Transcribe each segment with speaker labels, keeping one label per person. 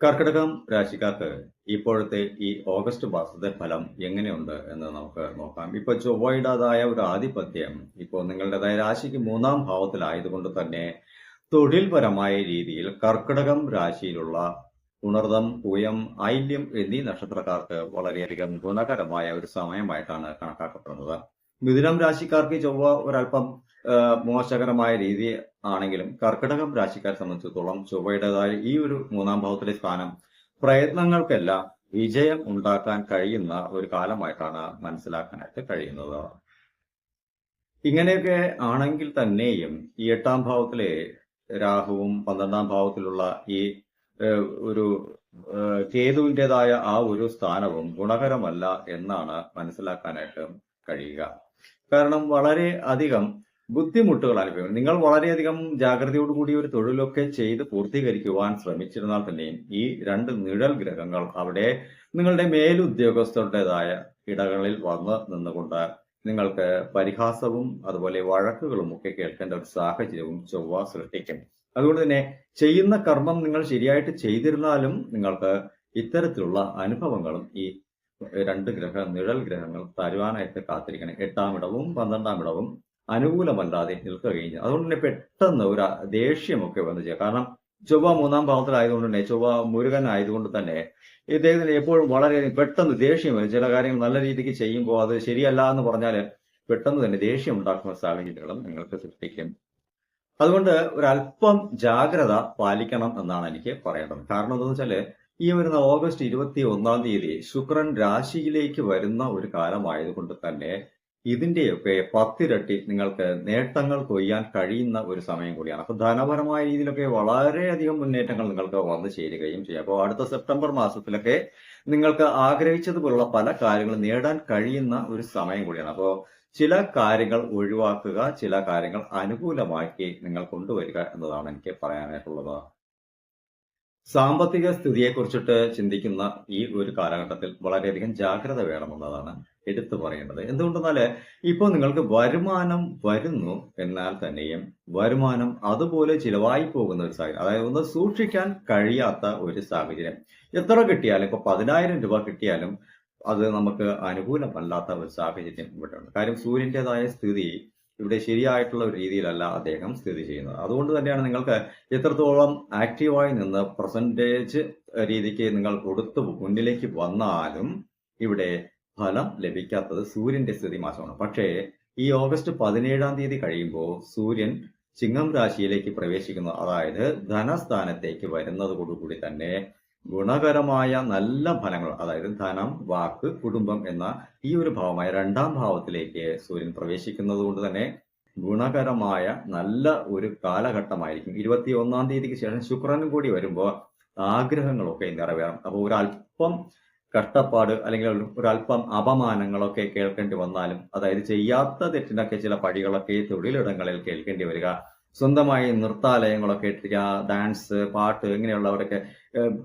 Speaker 1: കർക്കിടകം രാശിക്കാർക്ക് ഇപ്പോഴത്തെ ഈ ഓഗസ്റ്റ് മാസത്തെ ഫലം എങ്ങനെയുണ്ട് എന്ന് നമുക്ക് നോക്കാം. ഇപ്പൊ ചൊവ്വയുടേതായ ഒരു ആധിപത്യം ഇപ്പോൾ നിങ്ങളുടേതായ രാശിക്ക് മൂന്നാം ഭാവത്തിലായതുകൊണ്ട് തന്നെ തൊഴിൽപരമായ രീതിയിൽ കർക്കിടകം രാശിയിലുള്ള ഉണർദം പൂയം ഐല്യം എന്നീ നക്ഷത്രക്കാർക്ക് വളരെയധികം ഗുണകരമായ ഒരു സമയമായിട്ടാണ് കണക്കാക്കപ്പെടുന്നത്. മിഥുനം രാശിക്കാർക്ക് ചൊവ്വ ഒരല്പം മോശകരമായ രീതി ആണെങ്കിലും കർക്കിടകം രാശിക്കാരെ സംബന്ധിച്ചിടത്തോളം ചൊവ്വയുടേതായ ഈ ഒരു മൂന്നാം ഭാവത്തിലെ സ്ഥാനം പ്രയത്നങ്ങൾക്കെല്ലാം വിജയം ഉണ്ടാക്കാൻ കഴിയുന്ന ഒരു കാലമായിട്ടാണ് മനസ്സിലാക്കാനായിട്ട് കഴിയുന്നത്. ഇങ്ങനെയൊക്കെ ആണെങ്കിൽ തന്നെയും ഈ എട്ടാം ഭാവത്തിലെ രാഹുവും പന്ത്രണ്ടാം ഭാവത്തിലുള്ള ഈ ഒരു കേതുവിന്റെതായ ആ ഒരു സ്ഥാനവും ഗുണകരമല്ല എന്നാണ് മനസ്സിലാക്കാനായിട്ട് കഴിയുക. കാരണം വളരെ അധികം ബുദ്ധിമുട്ടുകൾ അനുഭവിക്കും നിങ്ങൾ വളരെയധികം ജാഗ്രതയോടു കൂടി ഒരു തൊഴിലൊക്കെ ചെയ്ത് പൂർത്തീകരിക്കുവാൻ ശ്രമിച്ചിരുന്നാൽ തന്നെയും ഈ രണ്ട് നിഴൽ ഗ്രഹങ്ങൾ അവിടെ നിങ്ങളുടെ മേലുദ്യോഗസ്ഥരുടേതായ ഇടങ്ങളിൽ വന്ന് നിന്നുകൊണ്ട് നിങ്ങൾക്ക് പരിഹാസവും അതുപോലെ വഴക്കുകളും ഒക്കെ കേൾക്കേണ്ട ഒരു സാഹചര്യവും ചൊവ്വ സൃഷ്ടിക്കും. അതുകൊണ്ട് തന്നെ ചെയ്യുന്ന കർമ്മം നിങ്ങൾ ശരിയായിട്ട് ചെയ്തിരുന്നാലും നിങ്ങൾക്ക് ഇത്തരത്തിലുള്ള അനുഭവങ്ങളും ഈ രണ്ട് ഗ്രഹ നിഴൽ ഗ്രഹങ്ങൾ തരുവാനായിട്ട് കാത്തിരിക്കണം. എട്ടാം ഇടവും പന്ത്രണ്ടാം ഇടവും അനുകൂലമല്ലാതെ നിൽക്കുകയും ചെയ്യും അതുകൊണ്ട് തന്നെ പെട്ടെന്ന് ഒരു ദേഷ്യമൊക്കെ വന്നു ചെയ്യുക കാരണം ചൊവ്വ മൂന്നാം ഭാവത്തിലായതുകൊണ്ട് തന്നെ ചൊവ്വ മുരുകൻ ആയതുകൊണ്ട് തന്നെ ഇദ്ദേഹത്തിന് എപ്പോഴും വളരെ പെട്ടെന്ന് ദേഷ്യം വരും. ചില കാര്യങ്ങൾ നല്ല രീതിക്ക് ചെയ്യുമ്പോൾ അത് ശരിയല്ല എന്ന് പറഞ്ഞാൽ പെട്ടെന്ന് തന്നെ ദേഷ്യം ഉണ്ടാക്കുന്ന സാഹചര്യങ്ങളും നിങ്ങൾക്ക് സൃഷ്ടിക്കും. അതുകൊണ്ട് ഒരല്പം ജാഗ്രത പാലിക്കണം എന്നാണ് എനിക്ക് പറയേണ്ടത്. കാരണം എന്താണെന്ന് വെച്ചാൽ ഈ വരുന്ന ഓഗസ്റ്റ് ഇരുപത്തി ഒന്നാം തീയതി ശുക്രൻ രാശിയിലേക്ക് വരുന്ന ഒരു കാലമായതുകൊണ്ട് തന്നെ ഇതിന്റെയൊക്കെ പത്തിരട്ടി നിങ്ങൾക്ക് നേട്ടങ്ങൾ കൊയ്യാൻ കഴിയുന്ന ഒരു സമയം കൂടിയാണ്. അപ്പോൾ ധനപരമായ രീതിയിലൊക്കെ വളരെയധികം മുന്നേറ്റങ്ങൾ നിങ്ങൾക്ക് വന്നു ചേരുകയും ചെയ്യും. അപ്പോൾ അടുത്ത സെപ്റ്റംബർ മാസത്തിലൊക്കെ നിങ്ങൾക്ക് ആഗ്രഹിച്ചതുപോലുള്ള പല കാര്യങ്ങളും നേടാൻ കഴിയുന്ന ഒരു സമയം കൂടിയാണ്. അപ്പോൾ ചില കാര്യങ്ങൾ ഒഴിവാക്കുക ചില കാര്യങ്ങൾ അനുകൂലമാക്കി നിങ്ങൾ കൊണ്ടുവരിക എന്നതാണ് എനിക്ക് പറയാനായിട്ടുള്ളത്. സാമ്പത്തിക സ്ഥിതിയെക്കുറിച്ചിട്ട് ചിന്തിക്കുന്ന ഈ ഒരു കാലഘട്ടത്തിൽ വളരെയധികം ജാഗ്രത വേണമെന്നതാണ് എടുത്തു പറയേണ്ടത്. എന്തുകൊണ്ടെന്നാൽ ഇപ്പോൾ നിങ്ങൾക്ക് വരുമാനം വരുന്നു എന്നാൽ തന്നെയും വരുമാനം അതുപോലെ ചിലവായി പോകുന്ന ഒരു സാഹചര്യം അതായത് ഒന്ന് സൂക്ഷിക്കാൻ കഴിയാത്ത ഒരു സാഹചര്യം. എത്ര കിട്ടിയാലും ഇപ്പൊ പതിനായിരം രൂപ കിട്ടിയാലും അത് നമുക്ക് അനുകൂലമല്ലാത്ത ഒരു സാഹചര്യം ഇവിടെ ഉണ്ട് കാര്യം സൂര്യന്റെതായ സ്ഥിതി ഇവിടെ ശരിയായിട്ടുള്ള ഒരു രീതിയിലല്ല അദ്ദേഹം സ്ഥിതി ചെയ്യുന്നത്. അതുകൊണ്ട് തന്നെയാണ് നിങ്ങൾക്ക് എത്രത്തോളം ആക്റ്റീവായി നിന്ന് പെർസെന്റേജ് രീതിക്ക് നിങ്ങൾ കൊടുത്ത് മുന്നിലേക്ക് വന്നാലും ഇവിടെ ഫലം ലഭിക്കാത്തത് സൂര്യന്റെ സ്ഥിതി മാസമാണ്. പക്ഷേ ഈ ഓഗസ്റ്റ് പതിനേഴാം തീയതി കഴിയുമ്പോൾ സൂര്യൻ ചിങ്ങം രാശിയിലേക്ക് പ്രവേശിക്കുന്നു. അതായത് ധനസ്ഥാനത്തേക്ക് വരുന്നതോടുകൂടി തന്നെ ഗുണകരമായ നല്ല ഫലങ്ങൾ അതായത് ധനം വാക്ക് കുടുംബം എന്ന ഈ ഒരു ഭാവമായ രണ്ടാം ഭാവത്തിലേക്ക് സൂര്യൻ പ്രവേശിക്കുന്നത് കൊണ്ട് തന്നെ ഗുണകരമായ നല്ല ഒരു കാലഘട്ടമായിരിക്കും. ഇരുപത്തി ഒന്നാം തീയതിക്ക് ശേഷം ശുക്രനും കൂടി വരുമ്പോൾ ആഗ്രഹങ്ങളൊക്കെ നിറവേറും. അപ്പോൾ ഒരല്പം കഷ്ടപ്പാട് അല്ലെങ്കിൽ ഒരല്പം അപമാനങ്ങളൊക്കെ കേൾക്കേണ്ടി വന്നാലും അതായത് ചെയ്യാത്ത തെറ്റിനൊക്കെ ചില പടികളൊക്കെ തൊഴിലിടങ്ങളിൽ കേൾക്കേണ്ടി വരിക സ്വന്തമായി നൃത്താലയങ്ങളൊക്കെ ഇട്ടിരിക്കുക ഡാൻസ് പാട്ട് ഇങ്ങനെയുള്ളവരൊക്കെ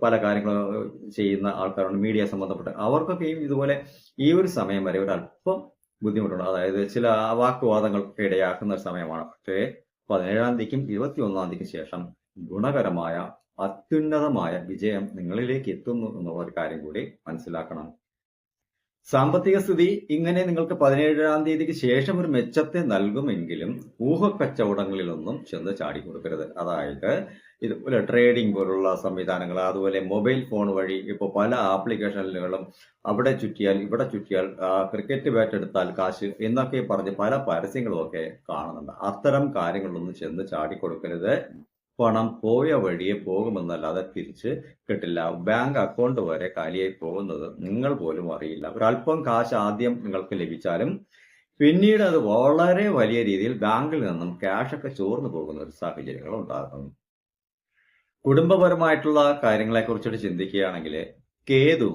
Speaker 1: പല കാര്യങ്ങളും ചെയ്യുന്ന ആൾക്കാരുണ്ട് മീഡിയ സംബന്ധപ്പെട്ട്. അവർക്കൊക്കെയും ഇതുപോലെ ഈ ഒരു സമയം വരെ ഒരല്പം ബുദ്ധിമുട്ടുണ്ട്. അതായത് ചില വാക്കുവാദങ്ങൾക്ക് ഇടയാക്കുന്ന ഒരു സമയമാണ്. പക്ഷേ പതിനേഴാം തീയതിക്കും ഇരുപത്തി ഒന്നാം തീയതിക്ക് ശേഷം ഗുണകരമായ അത്യുന്നതമായ വിജയം നിങ്ങളിലേക്ക് എത്തുന്നു എന്നുള്ള ഒരു കാര്യം കൂടി മനസ്സിലാക്കണം. സാമ്പത്തിക സ്ഥിതി ഇങ്ങനെ നിങ്ങൾക്ക് പതിനേഴാം തീയതിക്ക് ശേഷം ഒരു മെച്ചത്തെ നൽകുമെങ്കിലും ഊഹക്കച്ചവടങ്ങളിലൊന്നും ചെന്ന് ചാടി കൊടുക്കരുത് അതായത് ഇതുപോലെ ട്രേഡിംഗ് പോലുള്ള സംവിധാനങ്ങൾ അതുപോലെ മൊബൈൽ ഫോൺ വഴി ഇപ്പോൾ പല ആപ്ലിക്കേഷനുകളും അവിടെ ചുറ്റിയാൽ ഇവിടെ ചുറ്റിയാൽ ക്രിക്കറ്റ് ബാറ്റ് എടുത്താൽ കാശ് എന്നൊക്കെ പറഞ്ഞ് പല പരസ്യങ്ങളും ഒക്കെ കാണുന്നുണ്ട്. അത്തരം കാര്യങ്ങളൊന്നും ചെന്ന് ചാടി കൊടുക്കരുത് പണം പോയ വഴിയെ പോകുമെന്നല്ലാതെ തിരിച്ച് കിട്ടില്ല. ബാങ്ക് അക്കൗണ്ട് വരെ കാലിയായി പോകുന്നത് നിങ്ങൾ പോലും അറിയില്ല. ഒരല്പം കാശ് ആദ്യം നിങ്ങൾക്ക് ലഭിച്ചാലും പിന്നീട് അത് വളരെ വലിയ രീതിയിൽ ബാങ്കിൽ നിന്നും ക്യാഷൊക്കെ ചോർന്നു പോകുന്ന ഒരു സാഹചര്യങ്ങൾ ഉണ്ടാകും. കുടുംബപരമായിട്ടുള്ള കാര്യങ്ങളെ കുറിച്ചിട്ട് ചിന്തിക്കുകയാണെങ്കിൽ കേതു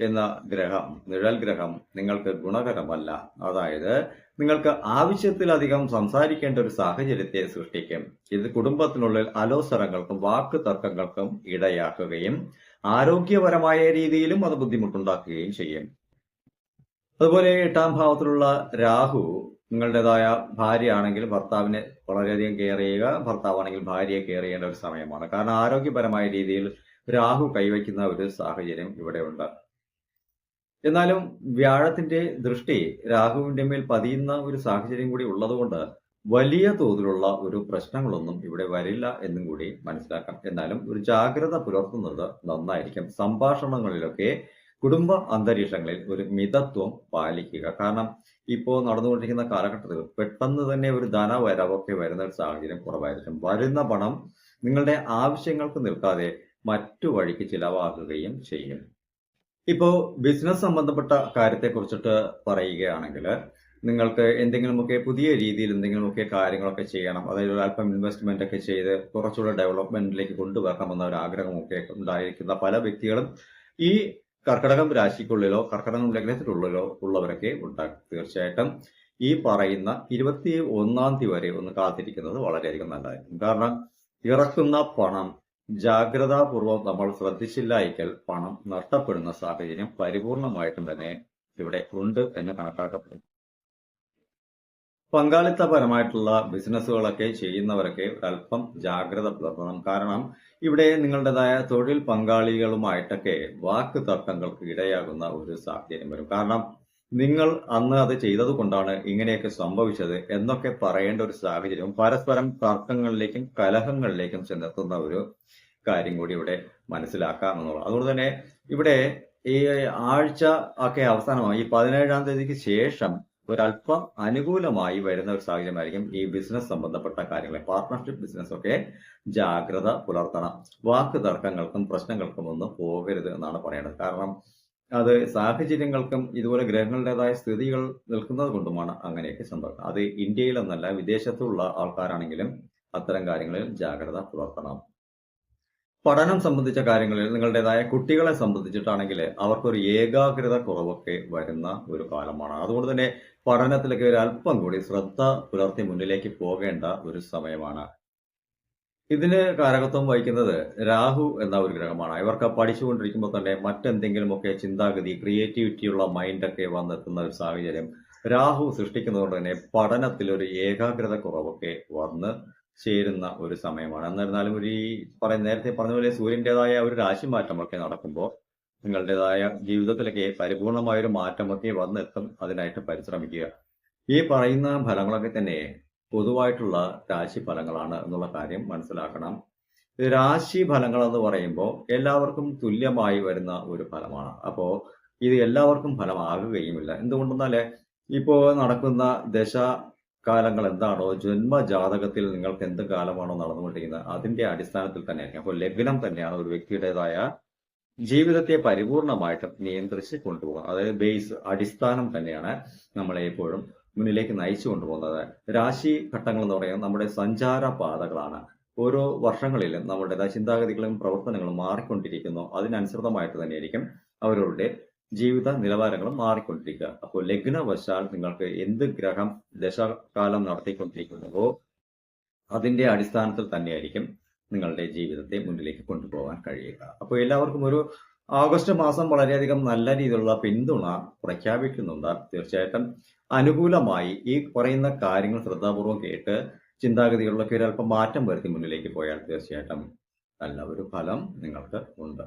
Speaker 1: എന്ന ഗ്രഹം നിഴൽ ഗ്രഹം നിങ്ങൾക്ക് ഗുണകരമല്ല. അതായത് നിങ്ങൾക്ക് ആവശ്യത്തിലധികം സംസാരിക്കേണ്ട ഒരു സാഹചര്യത്തെ സൃഷ്ടിക്കും. ഇത് കുടുംബത്തിനുള്ളിൽ അലോസരങ്ങൾക്കും വാക്ക് തർക്കങ്ങൾക്കും ഇടയാക്കുകയും ആരോഗ്യപരമായ രീതിയിലും അത് ബുദ്ധിമുട്ടുണ്ടാക്കുകയും ചെയ്യും. അതുപോലെ എട്ടാം ഭാവത്തിലുള്ള രാഹു നിങ്ങളുടേതായ ഭാര്യയാണെങ്കിൽ ഭർത്താവിനെ വളരെയധികം കെയർ ചെയ്യുക ഭർത്താവാണെങ്കിൽ ഭാര്യയെ കെയർ ചെയ്യേണ്ട ഒരു സമയമാണ്. കാരണം ആരോഗ്യപരമായ രീതിയിൽ രാഹു കൈവയ്ക്കുന്ന ഒരു സാഹചര്യം ഇവിടെയുണ്ട്. എന്നാലും വ്യാഴത്തിന്റെ ദൃഷ്ടി രാഹുവിന്റെ മേൽ പതിയുന്ന ഒരു സാഹചര്യം കൂടി ഉള്ളതുകൊണ്ട് വലിയ തോതിലുള്ള ഒരു പ്രശ്നങ്ങളൊന്നും ഇവിടെ വരില്ല എന്നും കൂടി മനസ്സിലാക്കാം. എന്നാലും ഒരു ജാഗ്രത പുലർത്തുന്നത് നന്നായിരിക്കും. സംഭാഷണങ്ങളിലൊക്കെ കുടുംബ അന്തരീക്ഷങ്ങളിൽ ഒരു മിതത്വം പാലിക്കുക. കാരണം ഇപ്പോൾ നടന്നുകൊണ്ടിരിക്കുന്ന കാലഘട്ടത്തിൽ പെട്ടെന്ന് തന്നെ ഒരു ധനവരവൊക്കെ വരുന്ന ഒരു സാഹചര്യം കുറവായിരിക്കും. വരുന്ന പണം നിങ്ങളുടെ ആവശ്യങ്ങൾക്ക് നിൽക്കാതെ മറ്റു വഴിക്ക് ചിലവാക്കുകയും ചെയ്യും. ഇപ്പോ ബിസിനസ് സംബന്ധപ്പെട്ട കാര്യത്തെ കുറിച്ചിട്ട് പറയുകയാണെങ്കിൽ നിങ്ങൾക്ക് എന്തെങ്കിലുമൊക്കെ പുതിയ രീതിയിൽ എന്തെങ്കിലുമൊക്കെ കാര്യങ്ങളൊക്കെ ചെയ്യണം. അതായത് ഒരു അല്പം ഇൻവെസ്റ്റ്മെന്റ് ഒക്കെ ചെയ്ത് കുറച്ചുകൂടെ ഡെവലപ്മെന്റിലേക്ക് കൊണ്ടുവരണമെന്ന ഒരു ആഗ്രഹമൊക്കെ ഉണ്ടായിരിക്കുന്ന പല വ്യക്തികളും ഈ കർക്കിടകം രാശിക്കുള്ളിലോ കർക്കിടകം ലഗ്നത്തിലുള്ളിലോ ഉള്ളവരൊക്കെ ഉണ്ടാകും. തീർച്ചയായിട്ടും ഈ പറയുന്ന ഇരുപത്തി ഒന്നാം തീയതി വരെ ഒന്ന് കാത്തിരിക്കുന്നത് വളരെയധികം നല്ലതായിരിക്കും. കാരണം ഇറക്കുന്ന പണം ജാഗ്രതാപൂർവം നമ്മൾ ശ്രദ്ധിച്ചില്ല എങ്കിൽ പണം നഷ്ടപ്പെടുന്ന സാഹചര്യം പരിപൂർണമായിട്ടും തന്നെ ഇവിടെ ഉണ്ട് എന്ന് കണക്കാക്കപ്പെടും. പങ്കാളിത്തപരമായിട്ടുള്ള ബിസിനസ്സുകളൊക്കെ ചെയ്യുന്നവരൊക്കെ അല്പം ജാഗ്രത പുലർത്തണം കാരണം ഇവിടെ നിങ്ങളുടേതായ തൊഴിൽ പങ്കാളികളുമായിട്ടൊക്കെ വാക്ക് തർക്കങ്ങൾക്ക് ഇടയാകുന്ന ഒരു സാഹചര്യം വരും. കാരണം നിങ്ങൾ അന്ന് അത് ചെയ്തത് കൊണ്ടാണ് ഇങ്ങനെയൊക്കെ സംഭവിച്ചത് എന്നൊക്കെ പറയേണ്ട ഒരു സാഹചര്യം പരസ്പരം തർക്കങ്ങളിലേക്കും കലഹങ്ങളിലേക്കും ചെന്നെത്തുന്ന ഒരു കാര്യം കൂടി ഇവിടെ മനസ്സിലാക്കാം എന്നുള്ളത് അതുകൊണ്ട് തന്നെ ഇവിടെ ഈ ആഴ്ച ഒക്കെ അവസാനമായി ഈ പതിനേഴാം തീയതിക്ക് ശേഷം ഒരല്പം അനുകൂലമായി വരുന്ന ഒരു സാഹചര്യമായിരിക്കും ഈ ബിസിനസ് സംബന്ധപ്പെട്ട കാര്യങ്ങളെ പാർട്ട്ണർഷിപ്പ് ബിസിനസ് ഒക്കെ ജാഗ്രത പുലർത്തണം. വാക്ക് തർക്കങ്ങൾക്കും പ്രശ്നങ്ങൾക്കും ഒന്നും പോകരുത് എന്നാണ് പറയേണ്ടത്. കാരണം അത് സാഹചര്യങ്ങൾക്കും ഇതുപോലെ ഗ്രഹങ്ങളുടേതായ സ്ഥിതികൾ നിൽക്കുന്നത് കൊണ്ടുമാണ് അങ്ങനെയൊക്കെ സംഭവം. അത് ഇന്ത്യയിലെന്നല്ല വിദേശത്തുള്ള ആൾക്കാരാണെങ്കിലും അത്തരം കാര്യങ്ങളിൽ ജാഗ്രത പുലർത്തണം. പഠനം സംബന്ധിച്ച കാര്യങ്ങളിൽ നിങ്ങളുടേതായ കുട്ടികളെ സംബന്ധിച്ചിട്ടാണെങ്കിൽ അവർക്കൊരു ഏകാഗ്രത കുറവൊക്കെ വരുന്ന ഒരു കാലമാണ്. അതുകൊണ്ട് തന്നെ പഠനത്തിലൊക്കെ ഒരു അല്പം കൂടി ശ്രദ്ധ പുലർത്തി മുന്നിലേക്ക് പോകേണ്ട ഒരു സമയമാണ് ഇതിന് കാരകത്വം വഹിക്കുന്നത് രാഹു എന്ന ഒരു ഗ്രഹമാണ്. ഇവർക്ക് പഠിച്ചുകൊണ്ടിരിക്കുമ്പോൾ തന്നെ മറ്റെന്തെങ്കിലുമൊക്കെ ചിന്താഗതി ക്രിയേറ്റിവിറ്റിയുള്ള മൈൻഡൊക്കെ വന്നെത്തുന്ന ഒരു സാഹചര്യം രാഹു സൃഷ്ടിക്കുന്നതുകൊണ്ട് തന്നെ പഠനത്തിൽ ഒരു ഏകാഗ്രത കുറവൊക്കെ വന്ന് ചേരുന്ന ഒരു സമയമാണ്. എന്നിരുന്നാലും ഒരു ഈ പറയുന്ന നേരത്തെ പറഞ്ഞ പോലെ സൂര്യന്റെതായ ഒരു രാശി മാറ്റമൊക്കെ നടക്കുമ്പോൾ നിങ്ങളുടേതായ ജീവിതത്തിലൊക്കെ പരിപൂർണമായ ഒരു മാറ്റമൊക്കെ വന്നെത്തും അതിനായിട്ട് പരിശ്രമിക്കുക. ഈ പറയുന്ന ഫലങ്ങളൊക്കെ തന്നെ പൊതുവായിട്ടുള്ള രാശി ഫലങ്ങളാണ് എന്നുള്ള കാര്യം മനസ്സിലാക്കണം. രാശി ഫലങ്ങൾ എന്ന് പറയുമ്പോൾ എല്ലാവർക്കും തുല്യമായി വരുന്ന ഒരു ഫലമാണ്. അപ്പോൾ ഇത് എല്ലാവർക്കും ഫലമാകുകയുമില്ല. എന്തുകൊണ്ടെന്നാൽ ഇപ്പോൾ നടക്കുന്ന ദശ കാലങ്ങൾ എന്താണോ ജന്മജാതകത്തിൽ നിങ്ങൾക്ക് എന്ത് കാലമാണോ നടന്നുകൊണ്ടിരിക്കുന്നത് അതിന്റെ അടിസ്ഥാനത്തിൽ തന്നെയായിരിക്കും. അപ്പോൾ ലഗ്നം തന്നെയാണ് ഒരു വ്യക്തിയുടേതായ ജീവിതത്തെ പരിപൂർണമായിട്ട് നിയന്ത്രിച്ച് കൊണ്ടുപോകുക അതായത് ബേസ് അടിസ്ഥാനം തന്നെയാണ് നമ്മളെ എപ്പോഴും മുന്നിലേക്ക് നയിച്ചു കൊണ്ടുപോകുന്നത്. രാശി ഘട്ടങ്ങൾ എന്ന് പറയുന്നത് നമ്മുടെ സഞ്ചാര പാതകളാണ്. ഓരോ വർഷങ്ങളിലും നമ്മുടെ ചിന്താഗതികളും പ്രവർത്തനങ്ങളും മാറിക്കൊണ്ടിരിക്കുന്നു. അതിനനുസൃതമായിട്ട് തന്നെയായിരിക്കും അവരുടെ ജീവിത നിലവാരങ്ങളും മാറിക്കൊണ്ടിരിക്കുക. അപ്പോൾ ലഗ്നവശാൽ നിങ്ങൾക്ക് എന്ത് ഗ്രഹം ദശകാലം നടത്തിക്കൊണ്ടിരിക്കുന്നുവോ അതിന്റെ അടിസ്ഥാനത്തിൽ തന്നെയായിരിക്കും നിങ്ങളുടെ ജീവിതത്തെ മുന്നിലേക്ക് കൊണ്ടുപോകാൻ കഴിയുക. അപ്പോൾ എല്ലാവർക്കും ഒരു ആഗസ്റ്റ് മാസം വളരെയധികം നല്ല രീതിയിലുള്ള പിന്തുണ പ്രഖ്യാപിക്കുന്നുണ്ട്. തീർച്ചയായിട്ടും അനുകൂലമായി ഈ പറയുന്ന കാര്യങ്ങൾ ശ്രദ്ധാപൂർവം കേട്ട് ചിന്താഗതികളിലൊക്കെ ഒരല്പം മാറ്റം വരുത്തി മുന്നിലേക്ക് പോയാൽ തീർച്ചയായിട്ടും നല്ല ഒരു ഫലം നിങ്ങൾക്ക് ഉണ്ട്.